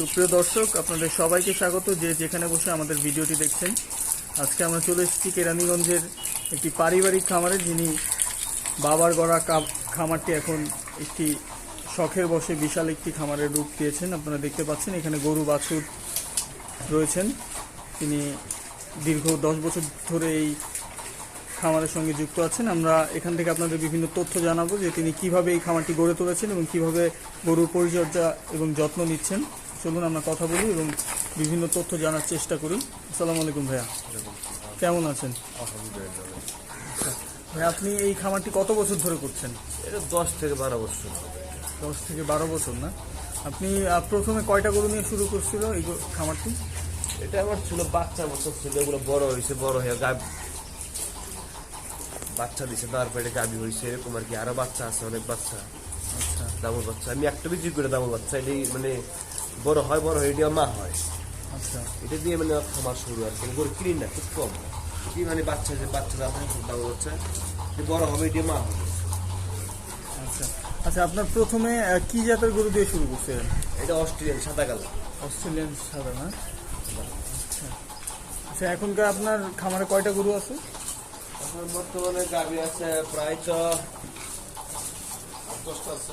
সুপ্রিয় দর্শক, আপনাদের সবাইকে স্বাগত যে যেখানে বসে আমাদের ভিডিওটি দেখছেন। আজকে আমরা চলে এসেছি কেরানীগঞ্জের একটি পারিবারিক খামারে, যিনি বাবার গড়া খামারটি এখন একটি শখের বসে বিশাল একটি খামারের রূপ দিয়েছেন। আপনারা দেখতে পাচ্ছেন, এখানে গরু বাছুর রয়েছেন। তিনি দীর্ঘ দশ বছর ধরে এই খামারের সঙ্গে যুক্ত আছেন। আমরা এখান থেকে আপনাদের বিভিন্ন তথ্য জানাব যে তিনি কীভাবে এই খামারটি গড়ে তুলেছেন এবং কীভাবে গরুর পরিচর্যা এবং যত্ন নিচ্ছেন। চলুন আমরা কথা বলি এবং বিভিন্ন তথ্য জানার চেষ্টা করি। আসসালামু আলাইকুম ভাইয়া। কেমন আছেন? আচ্ছা ভাই আপনি এই খামারটি কত বছর ধরে করছেন? এটা দশ থেকে বারো বছর। দশ থেকে বারো বছর না? আপনি প্রথমে কয়টা গরু নিয়ে শুরু করছিল এই খামারটি? এটা আমার ছিল বাচ্চা বছর ছিল এগুলো বড় হয়েছে বড় হয়ে গাব বাচ্চা দিছে তারপরে গাবি হয়েছে এরকম আর কি। আরও বাচ্চা আছে অনেক বাচ্চা। আচ্ছা। দামর বাচ্চা। আমি একটা বিক্রি করে দামর বাচ্চা। এটাই মানে বড় হয় বড় হয় এটা মা হয়। আচ্ছা। এটা দিয়ে মানে খামার শুরু আর কি। আমি গরু কিনি না খুব কম। কি মানে বাচ্চা যে বাচ্চা দাম দামর বাচ্চা এটা বড় হবে এটা মা হবে। আচ্ছা। আচ্ছা আপনার প্রথমে কি জাতের গরু দিয়ে শুরু করছিলেন এটা অস্ট্রেলিয়ান সাদা কালো। অস্ট্রেলিয়ান সাদা না আচ্ছা। আচ্ছা এখনকার আপনার খামারে কয়টা গরু আছে? এখন বর্তমানে গাবি আছে প্রায় তো আট আছে।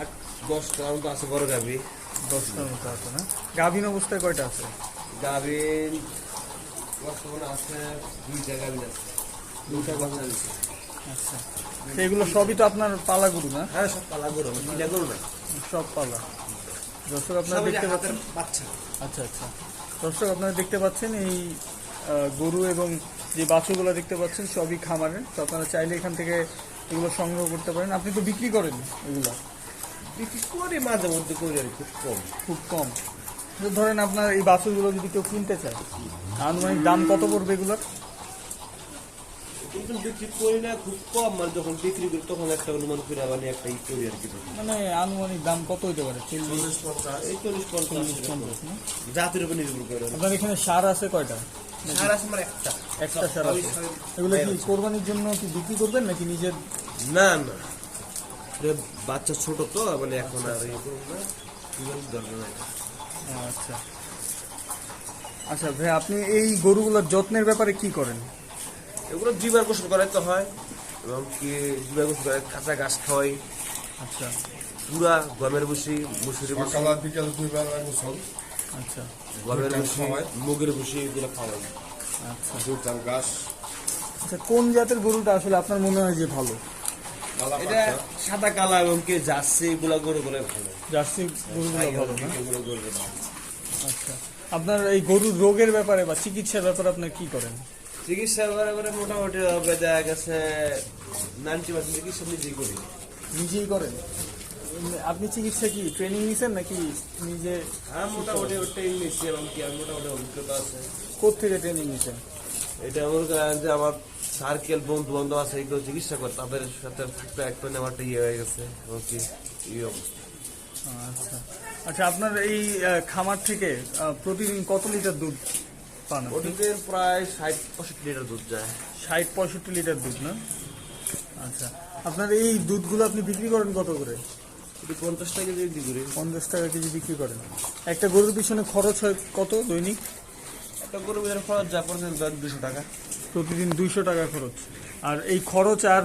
আট দশটা মতো আছে বড় গাবি দশটার মতো আছে না? গাভীন অবস্থায় কয়টা আছে? গাবি বর্তমানে আছে দুইটা গাবি আছে। দুইটা বাচ্চা দিচ্ছে আচ্ছা। এগুলো সবই তো আপনার পালা গরু না? হ্যাঁ সব পালা গরু। কিনা গরু না। সব পালা। দর্শক আপনারা দেখতে পাচ্ছেন বাচ্চা। আচ্ছা আচ্ছা। দর্শক আপনারা দেখতে পাচ্ছেন এই গরু এবং যে বাছুরগুলো দেখতে পাচ্ছেন সবই খামারের। তো আপনারা চাইলে এখান থেকে এগুলো সংগ্রহ করতে পারেন। আপনি তো বিক্রি করেন এগুলো। বিক্রি করে মাঝে মধ্যে করি আর খুব কম। খুব কম। ধরেন আপনার এই বাছুরগুলো যদি কেউ কিনতে চায় আনুমানিক দাম কত পড়বে এগুলোর? কিন্তু বিক্রি করি না খুব কম। মানে যখন বিক্রি করি তখন একটা অনুমান করে আবার একটা ই করি আর কি। মানে আনুমানিক দাম কত হতে পারে? চল্লিশ এই চল্লিশ পঞ্চাশ পঞ্চাশ জাতির উপর নির্ভর করে আপনার এখানে সার আছে কয়টা? সার আছে আমার একটা। একটা সার আছে। এগুলো কি কোরবানির জন্য কি বিক্রি করবেন নাকি নিজের না না। বাচ্চা ছোট তো মানে এখন আর ইয়ে দরকার নাই। আচ্ছা। আচ্ছা ভাই আপনি এই গরুগুলোর যত্নের ব্যাপারে কি করেন? এগুলো জীবার গোসল করাইতে হয় এবং কি জীবার গোসল করে কাঁচা ঘাস খাওয়াই আচ্ছা। পুরা গমের ভুসি মুসুরি ভুসি। সকাল আর বিকাল দুইবার গোসল আচ্ছা। গমের ভুসি মুগের ভুসি এগুলো খাওয়াই। আচ্ছা। আর ঘাস। আচ্ছা কোন জাতের গরুটা আসলে আপনার মনে হয় যে ভালো? এটা সাদা কালা এবং কি জার্সি এগুলো গরু গুলো ভালো। জার্সি গরুগুলো ভালো না? এগুলো গরু গুলো ভালো। আচ্ছা। আপনার এই গরুর রোগের ব্যাপারে বা চিকিৎসার ব্যাপারে আপনার কি করেন? চিকিৎসার ব্যাপারে মোটামুটি হবে দেখা গেছে নাইনটি পার্সেন্ট চিকিৎসা নিজেই করি। নিজেই করেন? আপনি চিকিৎসা কি ট্রেনিং নিছেন নাকি নিজে হ্যাঁ মোটামুটি ওটাই নিচ্ছি এবং কি আর মোটামুটি অভিজ্ঞতা আছে। কোথেকে ট্রেনিং নিছেন? এটা আমার যে আমার সার্কেল বন্ধু বান্ধব আছে এগুলো চিকিৎসা করে তাদের সাথে থাকতে একটা একটা ইয়ে হয়ে গেছে এবং কি এই অবস্থা। আচ্ছা। আচ্ছা আপনার এই খামার থেকে প্রতিদিন কত লিটার দুধ পান? ওটিতে প্রায় ষাট পঁয়ষট্টি লিটার দুধ যায়। ষাট পঁয়ষট্টি লিটার দুধ না? আচ্ছা। আপনার এই দুধগুলো আপনি বিক্রি করেন কত করে? পঞ্চাশ টাকা দিয়ে বিক্রি করি। পঞ্চাশ টাকা কেজি বিক্রি করেন। একটা গরুর পিছনে খরচ হয় কত দৈনিক? একটা গরু বাজার খরচ যা পড়ছে দুশো টাকা। প্রতিদিন দুইশো টাকা খরচ। আর এই খরচ আর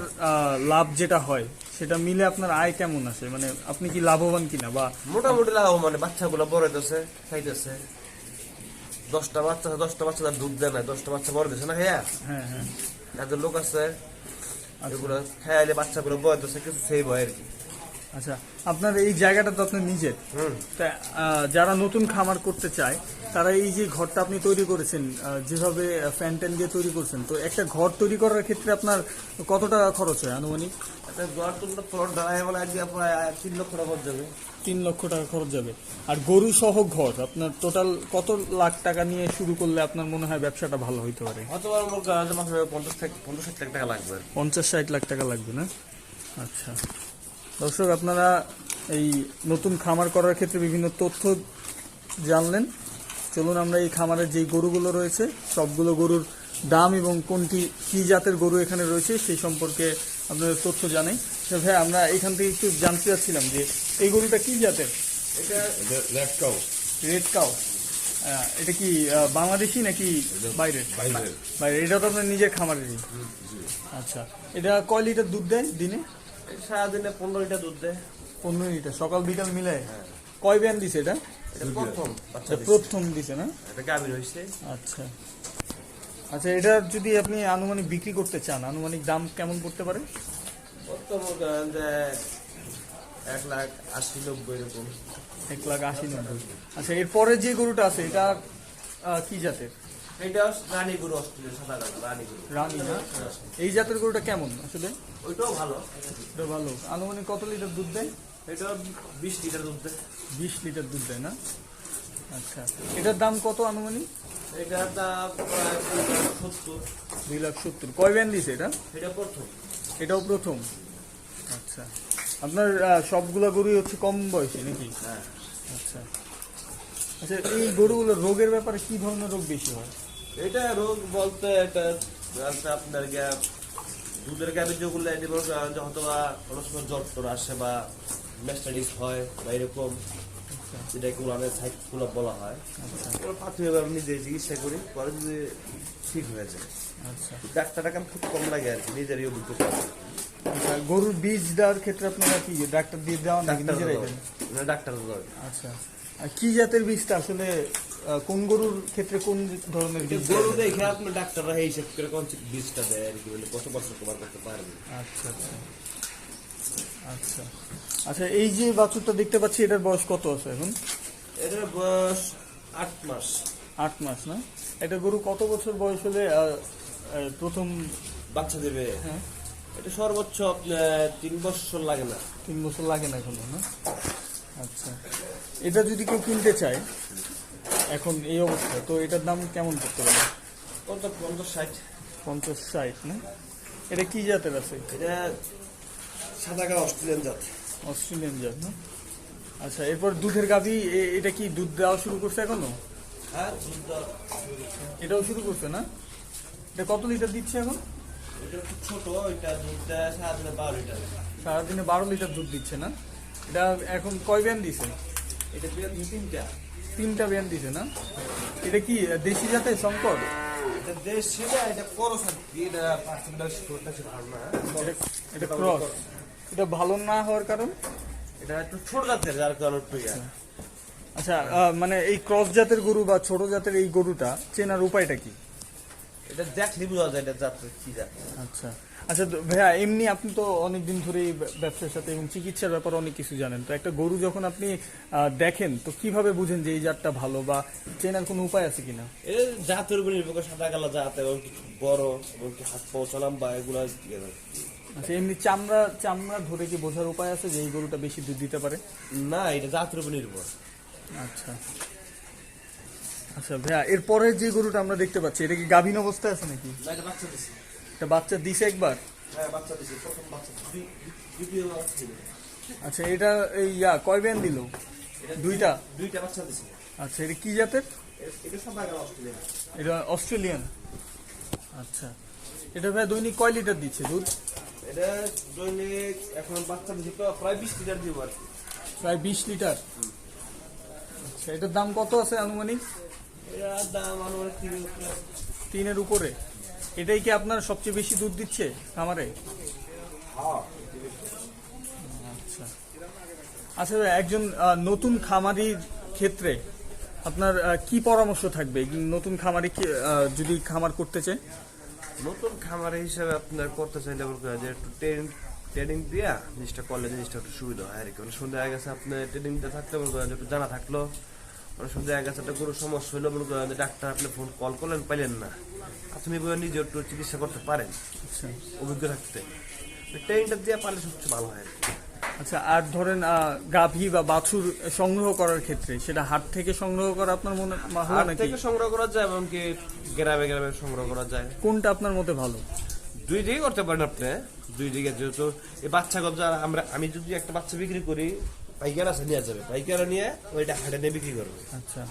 লাভ যেটা হয় সেটা মিলে আপনার আয় কেমন আছে মানে আপনি কি লাভবান কিনা বা মোটামুটি লাভ মানে বাচ্চাগুলো বড় হইতেছে খাইতেছে। দশটা বাচ্চা দশটা বাচ্চা তার দুধ দেয় না দশটা বাচ্চা বড় দিচ্ছে না খাইয়া? হ্যাঁ হ্যাঁ। যাদের লোক আছে এগুলো খাইলে বাচ্চাগুলো বড় হইতেছে কিছু সেই ভয় আর কি। আচ্ছা আপনার এই জায়গাটা তো আপনার নিজের। তা যারা নতুন খামার করতে চায় তারা এই যে ঘরটা আপনি তৈরি করেছেন যেভাবে ফ্যান ট্যান দিয়ে তৈরি করছেন তো একটা ঘর তৈরি করার ক্ষেত্রে আপনার কত টাকা খরচ হয় আনুমানিক? একটা জ্বর তো প্লট দাঁড়ায় বলে একদিন প্রায় তিন লক্ষ টাকা খরচ যাবে। তিন লক্ষ টাকা খরচ যাবে। আর গরু সহ ঘর আপনার টোটাল কত লাখ টাকা নিয়ে শুরু করলে আপনার মনে হয় ব্যবসাটা ভালো হইতে পারে? হয়তো পঞ্চাশ ষাট লাখ টাকা লাগবে। পঞ্চাশ ষাট লাখ টাকা লাগবে না? আচ্ছা। দর্শক আপনারা এই নতুন খামার করার ক্ষেত্রে বিভিন্ন তথ্য জানলেন। চলুন আমরা এই খামারের যেই গরুগুলো রয়েছে সবগুলো গরুর দাম এবং কোনটি কি জাতের গরু এখানে রয়েছে সেই সম্পর্কে আপনাদের তথ্য জানাই। তো ভাই আমরা এখান থেকে একটু জানতে চাচ্ছিলাম যে এই গরুটা কি জাতের? এটা রেড কাউ রেড কাউ এটা কি বাংলাদেশি নাকি বাইরের বাইরের বাইরে। এটা তো আপনার নিজের খামারেরই। আচ্ছা এটা কয় লিটার দুধ দেয় দিনে? সারাদিনে পনেরো লিটার দুধ দেয়। পনেরো লিটার সকাল বিকাল মিলে? কয় ব্যান দিছে এটা? প্রথম। বাচ্চা প্রথম দিছে না? এটা গাভীর হয়েছে আচ্ছা। আচ্ছা এটা যদি আপনি আনুমানিক বিক্রি করতে চান আনুমানিক দাম কেমন পড়তে পারে? প্রথম যে এক লাখ আশি নব্বই এরকম। এক লাখ আশি নব্বই। আচ্ছা এরপরে যে গরুটা আছে এটা কি জাতের? এটা রানী গরু অস্ট্রেলিয়া সাদা কালো রানী গরু। রানী না? এই জাতের গরুটা কেমন আসলে? ওইটাও ভালো। এটা ভালো। আনুমানিক কত লিটার দুধ দেয়? এটা বিশ লিটার দুধ দেয়। বিশ লিটার দুধ দেয় না? আচ্ছা। এটার দাম কত আনুমানিক? এটার দাম প্রায় সত্তর। দুই লাখ সত্তর। কয় ব্যান দিছে এটা? এটা প্রথম। এটাও প্রথম? আচ্ছা। আপনার সবগুলা গরুই হচ্ছে কম বয়সী নাকি? হ্যাঁ। আচ্ছা। আচ্ছা এই গরুগুলোর রোগের ব্যাপারে কি ধরনের রোগ বেশি হয়? এটা রোগ বলতে এটা আপনার গ্যা দুধের গ্যাপে যেগুলো বলতে হয়তো বা অনেক সময় জ্বর টর আসে বা ম্যাস্টাডিস হয় বা এরকম যেটা কোরআনের সাইটগুলো বলা হয়। আচ্ছা। প্রাথমিকভাবে আমি নিজে চিকিৎসা করি পরে যদি ঠিক হয়ে যায়। আচ্ছা। ডাক্তার টাকা খুব কম লাগে আর কি নিজেরই অভিজ্ঞতা। আচ্ছা গরুর বীজ দেওয়ার ক্ষেত্রে আপনারা কি ডাক্তার দিয়ে দেওয়া নাকি ডাক্তার নিজেরাই। আচ্ছা। কি জাতের বীজটা আসলে কোন গরুর ক্ষেত্রে কোন ধরনের বীজ গরু দেখে আপনার ডাক্তাররা এই হিসেব করে কোন বীজটা দেয় আর কি বলে কত বছর কভার করতে পারবে? আচ্ছা আচ্ছা। আচ্ছা। আচ্ছা এই যে বাছুরটা দেখতে পাচ্ছি এটার বয়স কত আছে এখন? এটার বয়স আট মাস। আট মাস না? এটা গরু কত বছর বয়স হলে প্রথম বাচ্চা দেবে? হ্যাঁ। এটা সর্বোচ্চ আপনার তিন বছর লাগে না। তিন বছর লাগে না এখনও না? আচ্ছা। এটা যদি কেউ কিনতে চায় এখন এই অবস্থায় তো এটার দাম কেমন করতে পারে? কত পঞ্চাশ ষাট। পঞ্চাশ ষাট না? এটা কি জাতের আছে? এটা সাদা অস্ট্রেলিয়ান জাত। অস্ট্রেলিয়ান জাত না? আচ্ছা এরপর দুধের গাভি এটা কি দুধ দেওয়া শুরু করছে এখনও? হ্যাঁ এটাও শুরু করছে না? এটা কত লিটার দিচ্ছে এখন? ছোট এটা দুধটা সারাদিনে বারো লিটার। সারাদিনে বারো লিটার দুধ দিচ্ছে না? এটা এখন কয় ব্যান দিছে? এটা তিনটা? তিনটা ব্যান দিছে না? এটা কি দেশি জাতের সংকট এটা দেশ সেটা এটা পার্সেন্টেজ ভালো না এটা এটা ক্রস এটা ভালো না হওয়ার কারণ? এটা একটু ছোট জাতের যার কারণে একটু। আচ্ছা মানে এই ক্রস জাতের গরু বা ছোট জাতের এই গরুটা চেনার উপায়টা কি? এটা দেখলি বোঝা যায় এটা জাত কি জাত আচ্ছা। আচ্ছা ভাইয়া এমনি আপনি তো অনেকদিন ধরে এই ব্য- ব্যবসার সাথে এবং চিকিৎসার ব্যাপারে অনেক কিছু জানেন। তো একটা গরু যখন আপনি দেখেন তো কীভাবে বুঝেন যে এই জাতটা ভালো বা চেনার কোনো উপায় আছে কিনা? এর জাতের উপর নির্ভর করে সাদা কালো জাত এবং বড় এবং কি হাত পৌঁছা বা এগুলো আচ্ছা এমনি চামড়া চামড়া ধরে কি বোঝার উপায় আছে যে এই গরুটা বেশি দুধ দিতে পারে? না এটা জাতের উপর নির্ভর। আচ্ছা। আচ্ছা ভাইয়া এরপরে যে গরুটা আমরা দেখতে পাচ্ছি এটা কি গাভীন অবস্থায় আছে নাকি? এটা বাচ্চা দিছে। একবার? হ্যাঁ। আচ্ছা এটা এই ইয়া কয় ব্যান দিল? দুইটা? দুইটা বাচ্চা দিছে। আচ্ছা এটা কি জাতের? এটা অস্ট্রেলিয়ান। আচ্ছা এটা ভাই দৈনিক কয় লিটার দিচ্ছে দুধ? এটা দৈনিক এখন বাচ্চা তো প্রায় বিশ লিটার দিব আর প্রায় বিশ লিটার। আচ্ছা এটার দাম কত আছে আনুমানিক? তিনের উপরে। এটাই কি আপনার সবচেয়ে বেশি দুধ দিচ্ছে খামারে? আচ্ছা। আচ্ছা একজন নতুন খামারির ক্ষেত্রে আপনার কি পরামর্শ থাকবে? নতুন খামারি যদি খামার করতে চায়? নতুন খামারি হিসাবে আপনার করতে চাইলে যে একটু ট্রেনিং ট্রেনিং দিয়া জিনিসটা করলে জিনিসটা একটু সুবিধা হয় আর কি। সময় দেখা গেছে, আপনার ট্রেনিংটা থাকতে মনে যে একটু জানা থাকল। অনেক সময় দেখা গেছে একটা গরুর সমস্যা হইল মনে করেন ডাক্তার আপনি ফোন কল করলেন পাইলেন না। আপনি নিজে একটু চিকিৎসা করতে পারেন আচ্ছা। অভিজ্ঞ থাকতে। ট্রেনিংটা দিয়ে পারলে সবচেয়ে ভালো হয়। আচ্ছা আর ধরেন গাভী বা বাছুর সংগ্রহ করার ক্ষেত্রে সেটা হাট থেকে সংগ্রহ করা আপনার মনে ভালো হাট থেকে সংগ্রহ করা যায় এমনকি গ্রামে গ্রামে সংগ্রহ করা যায়। কোনটা আপনার মতে ভালো? দুই দিকে করতে পারেন আপনি দুই দিকে যেহেতু এই বাচ্চা গজা আমরা আমি যদি একটা বাচ্চা বিক্রি করি পাইকার আছে নিয়ে যাবে। পাইকার নিয়ে ওইটা হাটে নিয়ে বিক্রি করবে। আচ্ছা।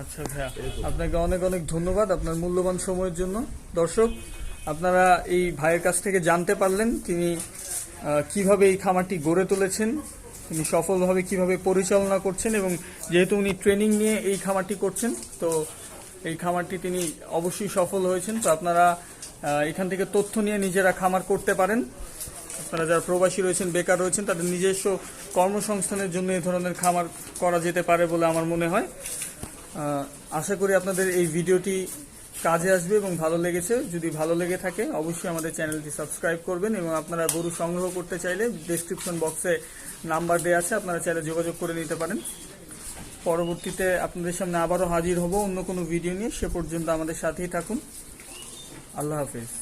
আচ্ছা ভাইয়া আপনাকে অনেক অনেক ধন্যবাদ আপনার মূল্যবান সময়ের জন্য। দর্শক আপনারা এই ভাইয়ের কাছ থেকে জানতে পারলেন তিনি কীভাবে এই খামারটি গড়ে তুলেছেন উনি সফলভাবে কীভাবে পরিচালনা করছেন এবং যেহেতু উনি ট্রেনিং নিয়ে এই খামারটি করছেন তো এই খামারটি তিনি অবশ্যই সফল হয়েছেন। তো আপনারা এখান থেকে তথ্য নিয়ে নিজেরা খামার করতে পারেন। আপনারা যারা প্রবাসী রয়েছেন, বেকার রয়েছেন, তাদের নিজস্ব কর্মসংস্থানের জন্য এই ধরনের খামার করা যেতে পারে বলে আমার মনে হয়। আশা করি আপনাদের এই ভিডিওটি কাজে আসবে এবং ভালো লেগেছে। যদি ভালো লেগে থাকে, অবশ্যই আমাদের চ্যানেলটি সাবস্ক্রাইব করবেন এবং আপনারা গরু সংগ্রহ করতে চাইলে ডেসক্রিপশন বক্সে নাম্বার দেওয়া আছে, আপনারা চাইলে যোগাযোগ করে নিতে পারেন। পরবর্তীতে আপনাদের সামনে আবারও হাজির হব অন্য কোনো ভিডিও নিয়ে। সে পর্যন্ত আমাদের সাথেই থাকুন। আল্লাহ হাফিজ।